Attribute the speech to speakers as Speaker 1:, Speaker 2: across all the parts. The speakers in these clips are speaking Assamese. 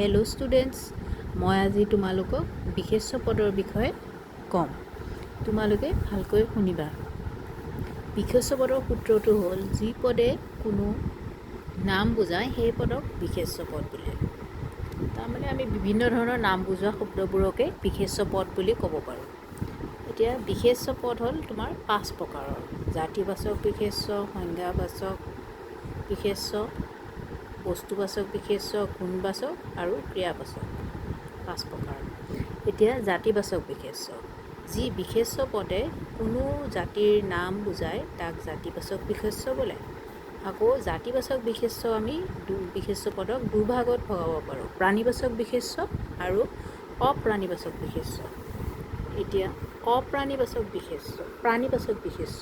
Speaker 1: হেল্ল' ষ্টুডেণ্টছ মই আজি তোমালোকক বিশেষ্য পদৰ বিষয়ে ক'ম। তোমালোকে ভালকৈ শুনিবা। বিশেষ্য পদৰ সূত্ৰটো হ'ল যি পদে কোনো নাম বুজায় সেই পদক বিশেষ্য পদ বোলে। তাৰমানে আমি বিভিন্ন ধৰণৰ নাম বুজোৱা শব্দবোৰকে বিশেষ্য পদ বুলি ক'ব পাৰোঁ। এতিয়া বিশেষ্য পদ হ'ল তোমাৰ পাঁচ প্ৰকাৰৰ। জাতিবাচক বিশেষ্য সংজ্ঞাবাচক বিশেষ্য বস্তুবাচক বিশেষ্য গুণবাচক আৰু ক্ৰিয়াবাচক। পাঁচ প্ৰকাৰ এতিয়া জাতিবাচক বিশেষ্য যি বিশেষ্য পদে কোনো জাতিৰ নাম বুজায় তাক জাতিবাচক বিশেষ্য বোলে। আকৌ জাতিবাচক বিশেষ্য আমি বিশেষ্য পদক দুভাগত ভগাব পাৰোঁ। প্ৰাণীবাচক বিশেষ্য আৰু অপ্ৰাণীবাচক বিশেষ্য। এতিয়া অপ্ৰাণীবাচক বিশেষ্য প্ৰাণীবাচক বিশেষ্য।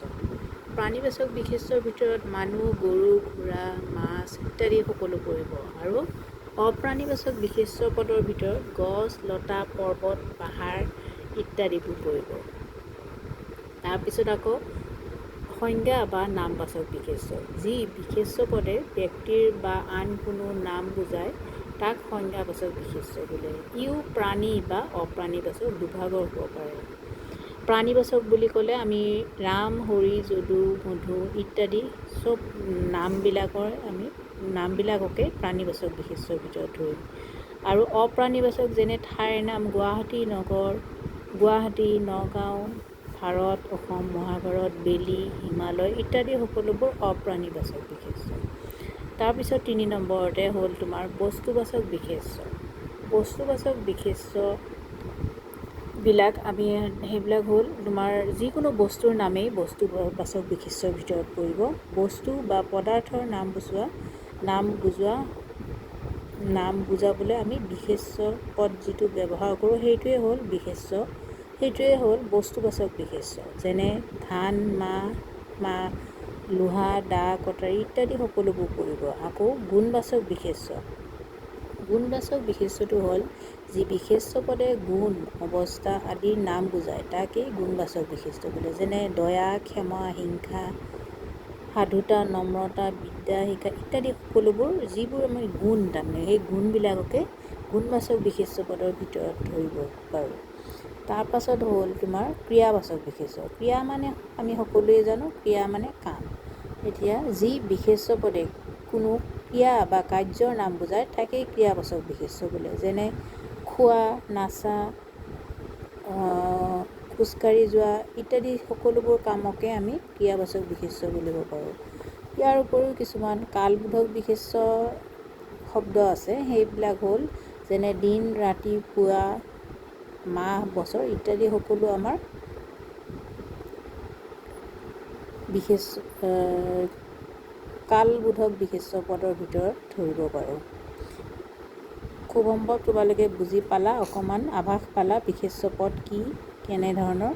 Speaker 1: প্ৰাণীবাচক বিশেষ্যৰ ভিতৰত মানুহ গৰু ঘোঁৰা মাছ ইত্যাদি সকলো পৰিব আৰু অপ্ৰাণীবাচক বিশেষ্য পদৰ ভিতৰত গছ লতা পৰ্বত পাহাৰ ইত্যাদিবোৰ পৰিব। তাৰপিছত আকৌ সংজ্ঞা বা নামবাচক বিশেষ্য যি বিশেষ্য পদে ব্যক্তিৰ বা আন কোনো নাম বুজায় তাক সংজ্ঞাবাচক বিশেষ্য বোলে। ইও প্ৰাণী বা অপ্ৰাণীবাচক দুভাগৰ হ'ব পাৰে। প্ৰাণীবাচক বুলি ক'লে আমি ৰাম হৰি যদু মধু ইত্যাদি চব নামবিলাকৰ আমি নামবিলাককে প্ৰাণীবাচক বিশেষ্যৰ ভিতৰত ধৰিম আৰু অপ্ৰাণীবাচক যেনে ঠাইৰ নাম গুৱাহাটী নগৰ গুৱাহাটী নগাঁও ভাৰত অসম মহাভাৰত বেলি হিমালয় ইত্যাদি সকলোবোৰ অপ্ৰাণীবাচক বিশেষ্য। তাৰপিছত তিনি নম্বৰতে হ'ল তোমাৰ বস্তুবাচক বিশেষ্য। বস্তুবাচক বিশেষ্য বিলাক আমি সেইবিলাক হ'ল তোমাৰ যিকোনো বস্তুৰ নামেই বস্তুবাচক বিশেষ্যৰ ভিতৰত পৰিব। বস্তু বা পদাৰ্থৰ নাম বুজোৱা নাম বুজোৱা নাম বুজাবলৈ আমি বিশেষ্য পদ যিটো ব্যৱহাৰ কৰোঁ সেইটোৱে হ'ল বিশেষ্য সেইটোৱে হ'ল বস্তুবাচক বিশেষ্য যেনে ধান মাহ মাহ লোহা দা কটাৰী ইত্যাদি সকলোবোৰ পৰিব। আকৌ গুণবাচক বিশেষ্য গুণবাচক বিশেষ্যটো হ'ল যি বিশেষ্য পদে গুণ অৱস্থা আদিৰ নাম বুজায় তাকেই গুণবাচক বিশেষ্য বোলে। যেনে দয়া ক্ষমা হিংসা সাধুতা নম্ৰতা বিদ্যা শিকা ইত্যাদি সকলোবোৰ যিবোৰ আমি গুণ তাৰমানে সেই গুণবিলাককে গুণবাচক বিশেষ্য পদৰ ভিতৰত ধৰিব পাৰোঁ। তাৰপাছত হ'ল তোমাৰ ক্ৰিয়াবাচক বিশেষ্য ক্ৰিয়া মানে আমি সকলোৱে জানো ক্ৰিয়া মানে কাম। এতিয়া যি বিশেষ্য পদে কোনো ক্ৰিয়া বা কাৰ্যৰ নাম বুজায় তাকেই ক্ৰিয়াবাচক বিশেষ্য বোলে। যেনে খোৱা নাচা খোজকাঢ়ি যোৱা ইত্যাদি সকলোবোৰ কামকে আমি ক্ৰিয়াবাচক বিশেষ্য বুলিব পাৰোঁ। ইয়াৰ উপৰিও কিছুমান কালবোধক বিশেষ্য শব্দ আছে সেইবিলাক হ'ল যেনে দিন ৰাতি পুৱা মাহ বছৰ ইত্যাদি সকলো আমাৰ বিশেষ কালবোধক বিশেষ্য পদৰ ভিতৰত ধৰিব পাৰোঁ। সম্ভৱ তোমালোকে বুজি পালা অকণমান আভাস পালা বিশেষ্য পদ কি কেনেধৰণৰ?